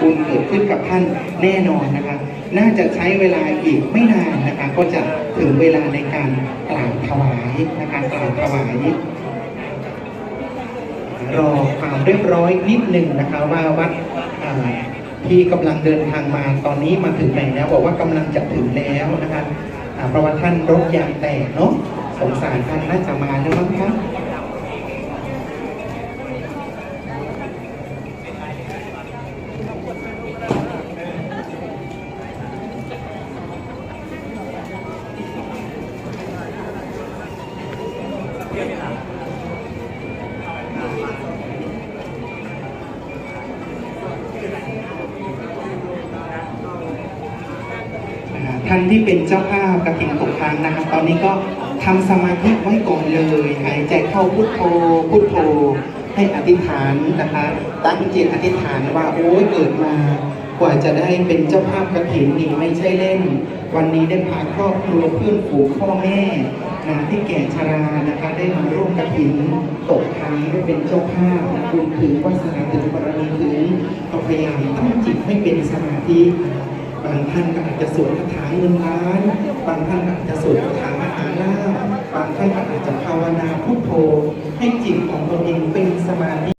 บุญเกิดขึ้นกับท่านแน่นอนนะคะ น่าจะใช้เวลาอีกไม่นานนะคะ ก็จะถึงเวลาในการกล่าวถวายนะคะกล่าวถวายรอความเรียบร้อยนิดหนึ่งนะคะว่าวัดที่กำลังเดินทางมาตอนนี้มาถึงไหนแล้วบอกว่ากำลังจะถึงแล้วนะคะเพราะว่าท่านรถยางแตกเนาะสงสารท่านน่าจะมาแล้วมั้งคะ ท่านที่เป็นเจ้าภาพกระถิ่นตกทางนะครับ ตอนนี้ก็ทำสมาธิไว้ก่อนเลย หายใจเข้าพุทโธ พุทโธ ให้อธิษฐานนะคะ ตั้งจิตอธิษฐานว่า โอ้ยเกิดมากว่าจะได้เป็นเจ้าภาพกระถิ่นนี่ไม่ใช่เล่น วันนี้ได้พาครอบครัวเพื่อนฝูงพ่อแม่นะที่แก่ชรานะคะ ได้มาร่วมกระถิ่นตกท้ายได้เป็นเจ้าภาพคุณถึงวาสนาถึงบารมีถึงก็พยายามตั้งจิตให้เป็นสมาธิบางท่านก็อาจจะสวดคาถาเงินล้านบางท่านก็อาจจะสวดคาถามหาลาภบางท่านก็อาจจะภาวนาพุทโธให้จิตของตนเองเป็นสมาธิ